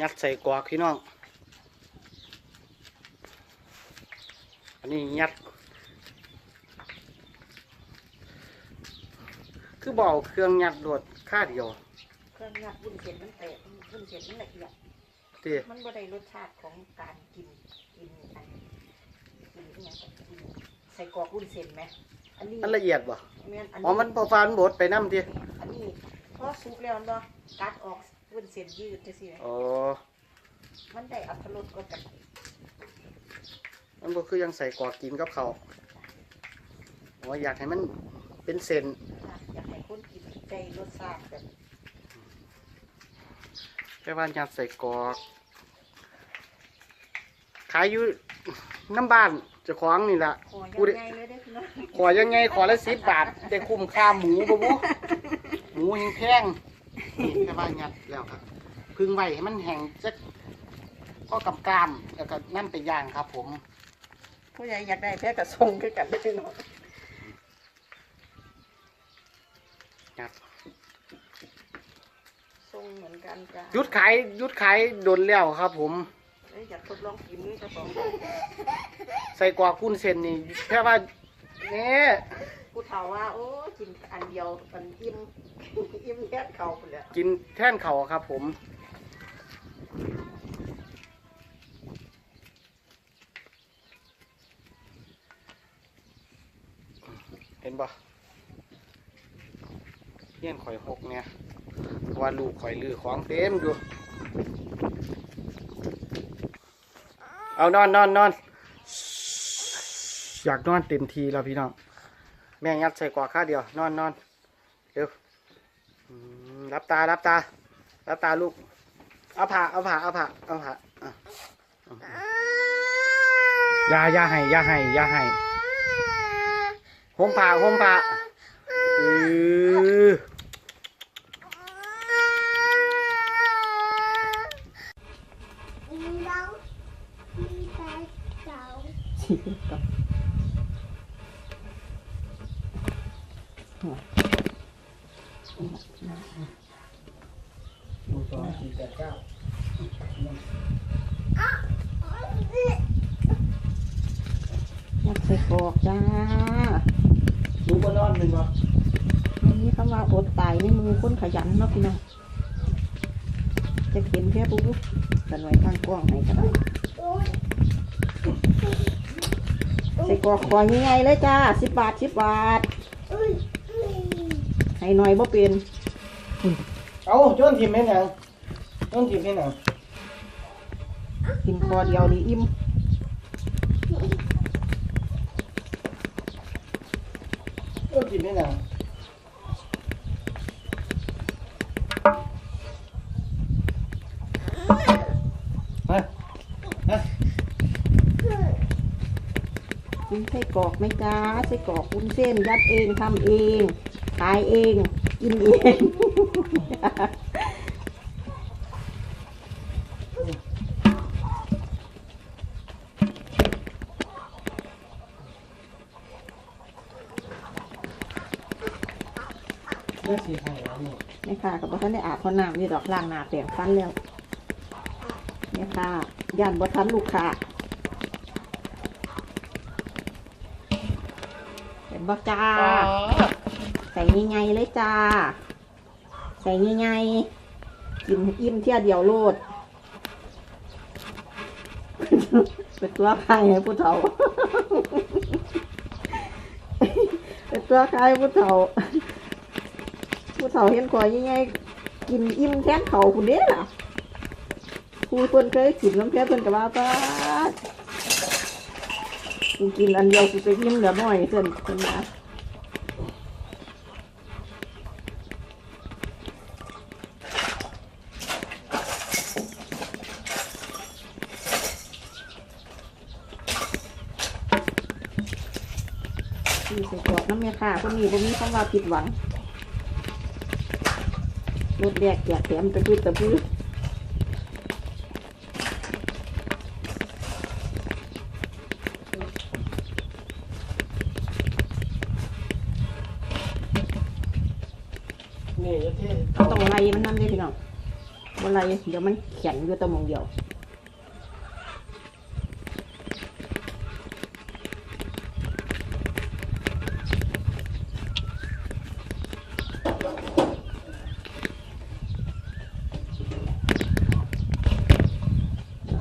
ยัดใส่กรอกพี่น้อง อันนี้ยัด คือบอกเครื่องยัดโดดค่าเดียว เครื่องงัดวุ้นเส้นมันแตกวุ้นเส้นมันละเอียดตีมันบ่ได้รสชาติของการกินกินอันกินอหย่างกับกินใส่กรอกวุ้นเส้นไหมอันนี้มันละเอียดบ่แม่นอันอ๋อมันพอฟานบดไปน้ำทีอันนี้พอสุกแล้วเนาะกัดออก วุ้นเส้นยืดจังซี่อ๋อ มันได้อัตรสก็กันมันก็คือยังใส่กรอกกินกับเขาวอ๋ออยากให้มันเป็นเส้นอยากให้คนกินได้รสชาติแบบแค่ว่ายัดใส่กรอก ขายอยู่น้ำบ้านเจะคล้าของนี่แหละคอกูได้ยังไงเลยเด้อพี่น้องขอยังไงขอละสิบบาท ได้คุ้มค่าหมูบ่บุหมูยังแพง นี่แค่ว่ายัดแล้วครับพึ่งไว้ให้มันแห้งจักก็กับกล้ามแล้วก็นั่นไปย่างครับ ผมผู้ใหญ่อยากได้แพ้กับทรงคือกันเด้อพี่น้องยัดทรงเหมือนกันจ้ะหยุดขายหยุดขายโดนแล้วครับ ผมเอ้ยอยากทดลองกินมือเจ้าของใส่กรอกกุ้นเส้นนี่แค่ว่าเนี่ยผู้เฒ่าว่าโอ้กินอันเดียวมันอิ่ม อิ่มแค่เขาไปเลยกินแท่นเขาครับผม เห็นปะเฮี้ยนข่อยหกเนี่ยว่าลูกข่อยลือของเต็มอยู่ เอานอนนอนนอนอยากนอนเต็มทีแล้วพี่น้อง แม่ยัดใส่กว่าข้าเดียวนอนนอน รับตารับตา รับตาลูก เอาผ่าเอาผ่าเอาผ่าเอาผ่าอะอยาอยาให้อยาให้อยาให้ห่มผ้าห่มผ้าเออ ดูสองสี่แปดเก้าอยากใส่กอกจ้าดูบนนอนหนึ่งวะอันนี้คำว่าอดตายในมือคนขยันเนาะพี่น้องจะเข็นแค่ปุ๊บกันไว้ข้างกล้องไหนก็ได้ใส่กอกคอยง่ายๆเลยจ้าสิบบาทสิบบาท ให้หน่อยบ่เป็นเอาโจนทีมให้หนังโจนทีมให้หนังกินคอเดียวนี่อิ่มโจนทีมให้หนังมามากินไส้กรอกไหมจ้าไส้กรอกวุ้นเส้นยัดเองทำเอง ขายเอง กินเองเลือสีไข่แล้วนี่นี่ค่ะกับท่านได้อาบเพอน้ำนี่ดอกล่างหนาแปลงฟันแล้วนี่ค่ะย่านบ่ทันลูกค้าเห็นบ่จ้า ส่ง่ายๆเลยจ้า ใส่ง่ายๆกินอิ่มเที่ยเดียวโลดเป็นตัวใครให้ผู้เฒ่าเป็นตัวใครผู้เฒ่า ผู้เฒ่าเห็นก่อยยังไงกินอิ่มแทนเขาคุณเด้ล่ะครูเพิ่นเคยกินน้ำแพ้เพิ่นกับว่าป้ากินอันเดียวกูไปยิ้มเหลือน้อยเพิ่นเพิ่นมาที่ใส่กรอกน้ำเมียค่ะคนนี้บ่มีคำว่าผิดหวังรถแรกแจกแถมตะพื้ตะพื้นี่จะเท่ต้องไล่มันนั่นเลยพี่น้องบ่อะไรเดี๋ยวมันแข็งอยู่แตะมองเดียว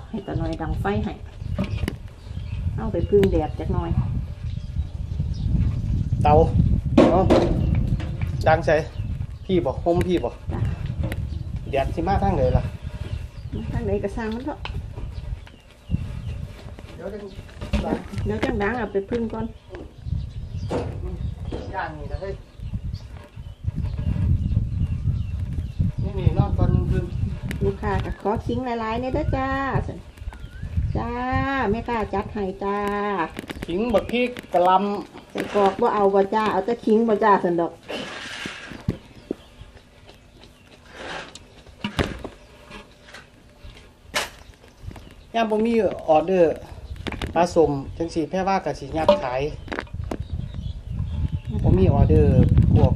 ให้ตาหน่อยดังไฟ ให้เอาไปพึ่งแดดจักหน่อย เตาเอาดังใส่พี่บอกคมพี่บอกจ้ะ แดดสิมาทางไหนล่ะทางไหนก็สร้างมันเถอะเดี๋ยวจะเดี๋ยวจังดังเอาไปพึ่งก่อนย่างนี่นะเฮ้ยนี่นี่นอนตอนคืน ลูกค้าก็ขอคิงหลายๆเนี่ยเด้อจ้าซั่น จ้าแม่กล้าจัดให้จ้าขิงบักพริกกะหลใส่กรอกบ่เอาบ่จ้าเอาแต่คิงบ่จ้าสันดอกำย่ามบ่มีออเดอร์ปลาสมจังสีแพ่ว่ากับสียัดขายบ่มีออเดอร์พวก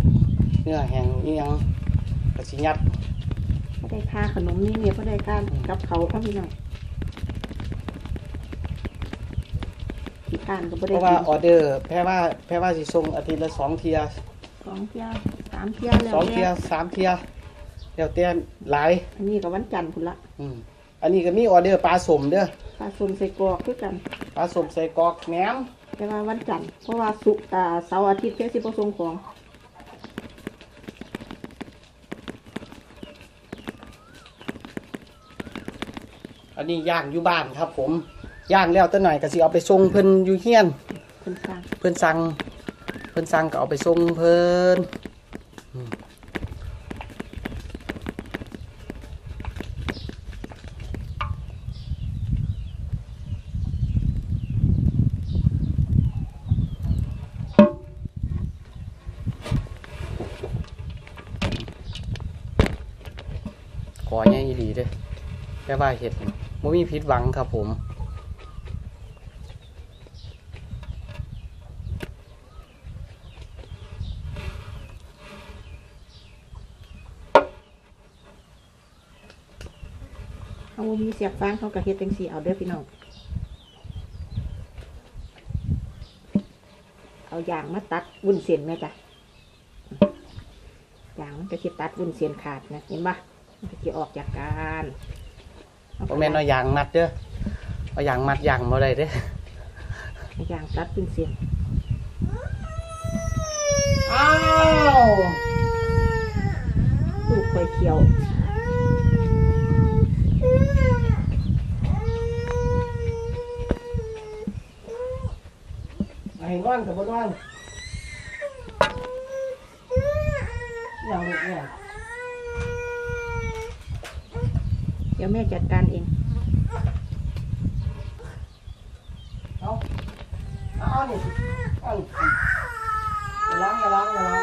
เนื้อแห้งอีหยังกับสียัดบ่ได้ค่าขนมนี่เนี่ยบ่ได้การกับเขาวครับพี่น้อง ที่ทานก็บ่เพได้ราะว่าออเดอร์แพ่ว่าแพ่ว่าสิส่งอาทิตย์ละสองเทียสองเที่ยสามเที่ยแล้วสองเทียแม่สามเทียแล้วแต่หลาย อันนี้ก็วันจันทร์พุ่นละอืมอันนี้ก็มีออเดอร์ปลาสมเด้อปลาส้มใส่กรอกคือกัน ปลาสมใส่กรอกแหนมแต่ว่าวันจันทร์เพราะว่าสุกร์อ่าเสาร์อาทิตย์แค่สิบ่ส่งของอันนี้ย่างอยู่บ้านครับผม ย่างแล้วตั้งหน่อยก็สิเอาไปส่งเพิ่นอยู่เฮียน เพิ่นสร้างเพิ่นสั่งเพิ่นสั่งก็เอาไปส่งเพิ่นอืมขอใหญ่อีหลีเด้อแค่ว่าเห็ดบ่มีผิดหวังครับผม บ่มีเสียบฟางเขาก็เฮ็ดจังซี่เอาเด้อพี่น้องเอายางมาตัดวุ้นเส้นแม่จ้ะยางมันก็สิตัดวุ้นเส้นขาดนะเห็นปะมันก็สิออกจากกันเอาแม่นเอายางมัดเด้อเอายางมัดยางบ่ได้เด้อเอายางตัดวุ้นเส้นอ้าวลูกค่อยเคี่ยว ไอ้นอนกับบ่นอนอย่างลูกเนี่ยเดี๋ยวแม่จัดการเอง เอาเอาเอานี่เอานี่อย่าล้างอย่าล้างอย่าล้าง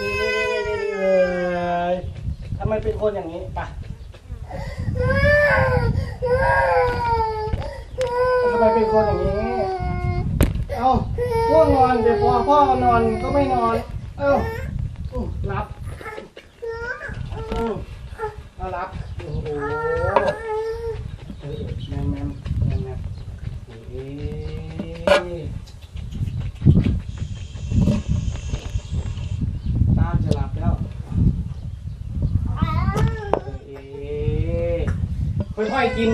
นี่นี่นี่นี่นี่เลยทำไมเป็นคนอย่างนี้ไปทำไมเป็นคนอย่างนี้ เอาพ่อนอนเดี๋ยวพอพ่อนอนก็ไม่นอน เอ้าหลับเอาหลับโอ้โหเออแมมแมมแมมแมมเอ้ยตาจะหลับแล้วเอ้ยค่อยๆกิน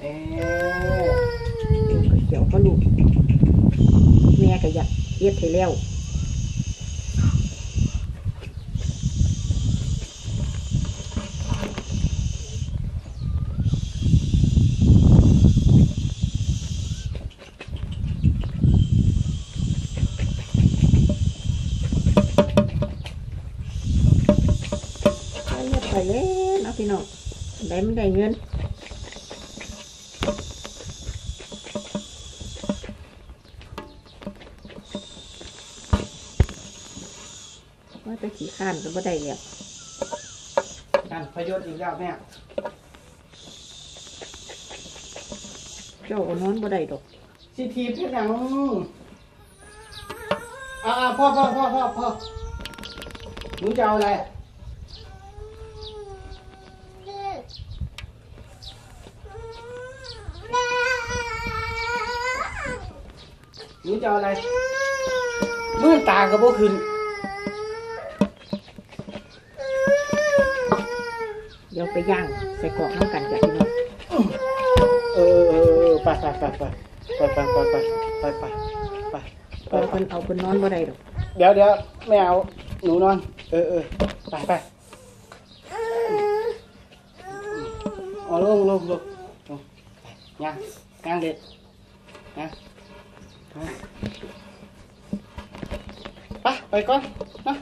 เอ้ย ลูกก็เคี่ยวก็ ลูก แม่ก็อยากเฮ็ดให้แล้วไปเลยเนาะพี่น้องได้มันได้เงิน ขี้ข้านก็บ่ได้แล้วนั่นพยศอีกแล้วแม่เจ้าอนอนบ่ได้ดอกสิทีเพื่อนหนังอ่าพ่อพ่อพ่อพ่อพ่อหนูจะเอาอะไรหนูจะเอาอะไรมื่นตาก็บ่ขึ้น ไปย่างใส่กรอกน้ำกันกับพี่น้องเออเออเออไปไปไปไปไปไปไปไปไปไปไปพอเพิ่นเอาเพิ่นนอนบ่ได้ดอกเดี๋ยวเดี๋ยวแม่เอาหนูนอน เออเออไปไปอ๋อลงลงลงลงไปย่างย่างเด็ดนะไปไปก่อนนะ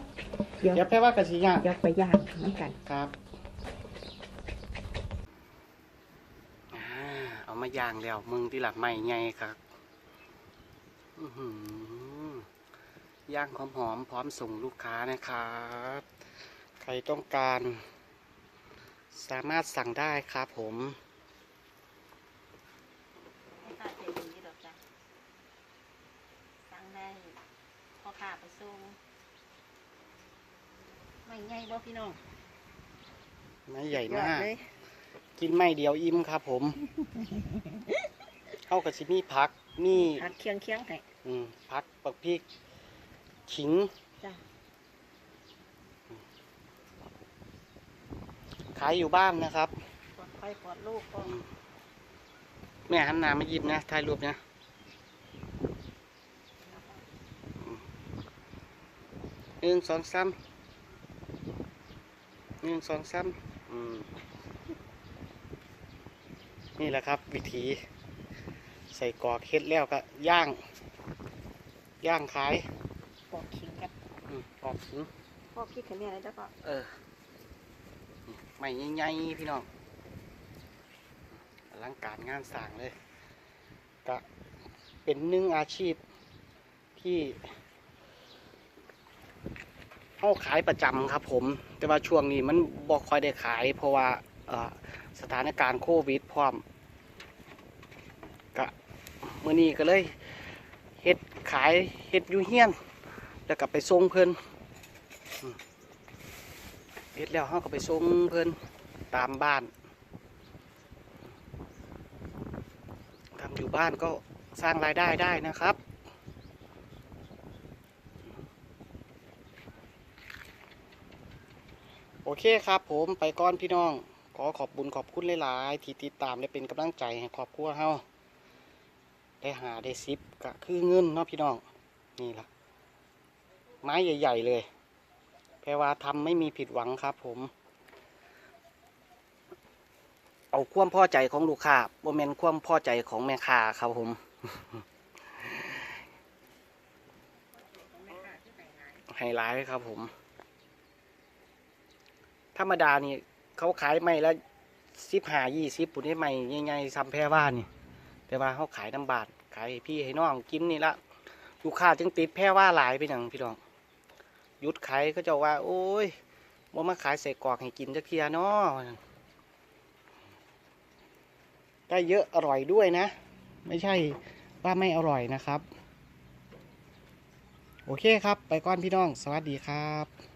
เดี๋ยวเดี๋ยวแพ่ว่ากระสีย่างอยากไปย่างน้ำกันครับอ่าเอา มาย่างแล้ว มึงที่หลับใหม่ไงครับอื้อหือย่างหอมๆพร้อมส่งลูกค้านะครับ ใครต้องการ สามารถสั่งได้ครับผมไม่ค่าใจดีดอกจ้ะสั่งได้พอขาไปส่งไม่ไงบ่พี่น้อง ไม้ใหญ่ยอมาดกเลย กินไม่เดียวอิ่มครับ ผมเข้ากับชิมีพัก มีผัดเคียงเคียงๆให้อืมพักปักพริกขิงจ้ะขายอยู่บ้านนะครับปลอดภัยปลอดลูกปลอดแม่หันหน้ามายิ้มนะถ่ายรูปนะหนึ่งสองสามหนึ่งสองสามอืม นี่แหละครับ วิธี ใส่กรอกเฮ็ดแล้วก็ย่าง ย่างขายปลอดขิงกับอืมกรอกถึงพ่อคิดแค่นี้เลยจ้ะพ่อเออไม่ใหญ่ๆพี่น้องอลังการงานสร้างเลยก็เป็นหนึ่งอาชีพที่เข้าขายประจำครับผม แต่ว่าช่วงนี้มันบอกค่อยได้ขาย เพราะว่าเอ่อ สถานการณ์โควิดพร้อมก็มื่อนี้ก็เลยเฮ็ดขายเฮ็ดยูเฮียน แล้วก็ไปส่งเพิ่นเฮ็ดแล้วเขาก็ไปส่งเพิ่นตามบ้านทำอยู่บ้านก็สร้างรายได้ได้นะครับโอเคครับผมไปก่อนพี่น้อง ขอขอบบุญขอบคุณหลายๆที่ติดตามและเป็นกำลังใจให้ครอบครัวเฮาได้หาได้ซิปก็คือเงินเนาะพี่น้องนี่ล่ะไม้ใหญ่ ๆ เลยแพรว่าทำไม่มีผิดหวังครับผม เอาความพอใจของลูกค้าบ่แมนความพอใจของแม่ค้าครับผมไฮไลท์ครับผม ธรรมดานี่ เขาขายไม่ละสิบหายี่สิบปุ่นให้ไม่ง่ายๆซ้ำแพรว่านี่ แต่ว่าเขาขายน้ำบาทขายให้พี่ให้น้องกินนี่ละลูกค้าจึงติดแพรว่าหลายไปอย่างพี่น้องหยุดขายก็จะว่า โอ้ยบ่ามาขายใส่กรอกให้กินจักเทียเนาะได้เยอะอร่อยด้วยนะ ไม่ใช่ว่าไม่อร่อยนะครับ โอเคครับ ไปก่อนพี่น้อง สวัสดีครับ